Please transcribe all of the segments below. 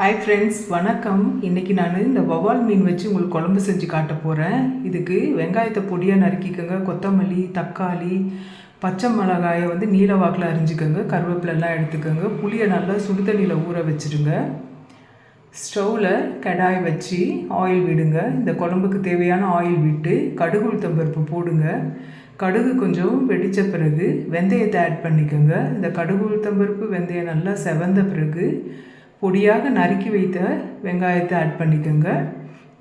Hi friends வணக்கம். இன்றைக்கி நான் இந்த வவால் மீன் வச்சு உங்களுக்கு குழம்பு செஞ்சு காட்ட போகிறேன் இதுக்கு வெங்காயத்தை பொடியாக நறுக்கிக்கோங்க. கொத்தமல்லி தக்காளி பச்சை மிளகாயை வந்து நீல வாக்கில் அரிஞ்சுக்கோங்க. கருவேப்பிலெல்லாம் எடுத்துக்கோங்க. புளியை நல்லா சுடுதண்ணியில் ஊற வச்சுடுங்க. ஸ்டவ்வில் கடாய் வச்சு ஆயில் விடுங்க. இந்த குழம்புக்கு தேவையான ஆயில் விட்டு கடுகு உளுத்தம்பருப்பு போடுங்க. கடுகு கொஞ்சம் வெடித்த பிறகு வெந்தயத்தை ஆட் பண்ணிக்கோங்க. இந்த கடுகு உளுத்தம்பருப்பு வெந்தயம் நல்லா செவந்த பிறகு பொடியாக நறுக்கி வைத்த வெங்காயத்தை ஆட் பண்ணிக்கோங்க.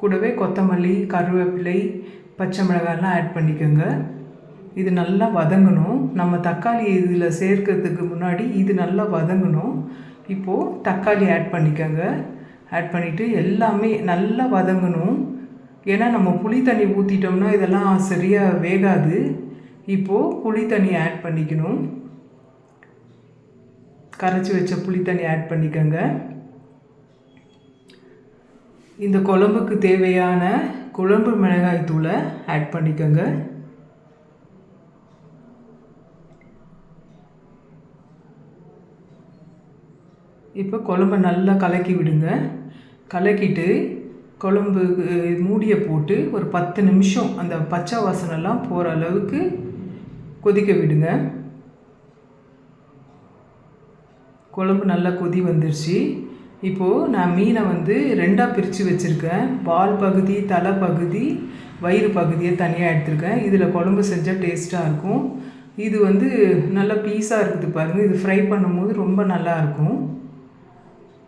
கூடவே கொத்தமல்லி கருவேப்பிலை பச்சை மிளகாயெல்லாம் ஆட் பண்ணிக்கோங்க. இது நல்லா வதங்கணும். நம்ம தக்காளி இதில் சேர்க்கறதுக்கு முன்னாடி இது நல்லா வதங்கணும். இப்போது தக்காளி ஆட் பண்ணிக்கோங்க. ஆட் பண்ணிவிட்டு எல்லாமே நல்லா வதங்கணும். ஏன்னா நம்ம புளி தண்ணி ஊற்றிட்டோம்னா இதெல்லாம் சரியாக வேகாது. இப்போது புளி தண்ணி ஆட் பண்ணிக்கணும். கரைச்சி வச்ச புளி தண்ணி ஆட் பண்ணிக்கோங்க. இந்த குழம்புக்கு தேவையான குழம்பு மிளகாய் தூளை ஆட் பண்ணிக்கோங்க. இப்போ குழம்பை நல்லா கலக்கி விடுங்க. கலக்கிட்டு குழம்பு மூடியை போட்டு ஒரு பத்து நிமிஷம் அந்த பச்சை வாசனைலாம் போகிற அளவுக்கு கொதிக்க விடுங்க. குழம்பு நல்லா கொதி வந்துருச்சு. இப்போது நான் மீனை வந்து ரெண்டாக பிரித்து வச்சுருக்கேன். வால் பகுதி தலை பகுதி வயிறு பகுதியை தனியாக எடுத்திருக்கேன். இதில் குழம்பு செஞ்சால் டேஸ்ட்டாக இருக்கும். இது வந்து நல்லா பீஸாக இருக்குது பாருங்கள் இது ஃப்ரை பண்ணும்போது ரொம்ப நல்லாயிருக்கும்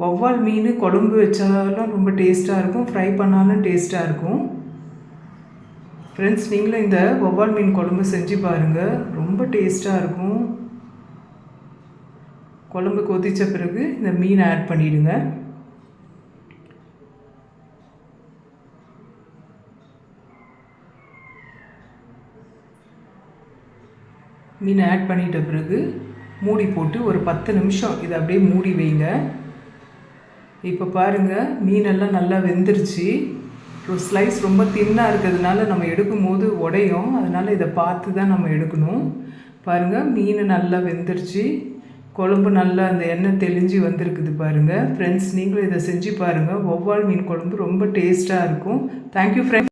ஒவ்வால் மீன் குழம்பு வச்சாலும் ரொம்ப டேஸ்ட்டாக இருக்கும். ஃப்ரை பண்ணாலும் டேஸ்ட்டாக இருக்கும். ஃப்ரெண்ட்ஸ் நீங்களும் இந்த வவ்வால் மீன் குழம்பு செஞ்சு பாருங்கள் ரொம்ப டேஸ்ட்டாக இருக்கும். குழம்பு கொதித்த பிறகு இந்த மீனை ஆட் பண்ணிவிடுங்க மீனை ஆட் பண்ணிட்ட பிறகு மூடி போட்டு ஒரு பத்து நிமிஷம் இதை அப்படியே மூடி வைங்க. இப்போ பாருங்கள் மீனெல்லாம் நல்லா வெந்துருச்சு. ஸ்லைஸ் ரொம்ப தின்னாக இருக்கிறதுனால நம்ம எடுக்கும் போது உடையும். அதனால் இதை பார்த்து தான் நம்ம எடுக்கணும். பாருங்கள் மீன் நல்லா வெந்துருச்சு. குழம்பு நல்லா அந்த எண்ணெய் தெளிஞ்சு வந்திருக்குது பாருங்கள் ஃப்ரெண்ட்ஸ் நீங்களும் இதை செஞ்சு பாருங்கள் ஒவ்வாள் மீன் குழம்பு ரொம்ப டேஸ்ட்டாக இருக்கும். Thank you friends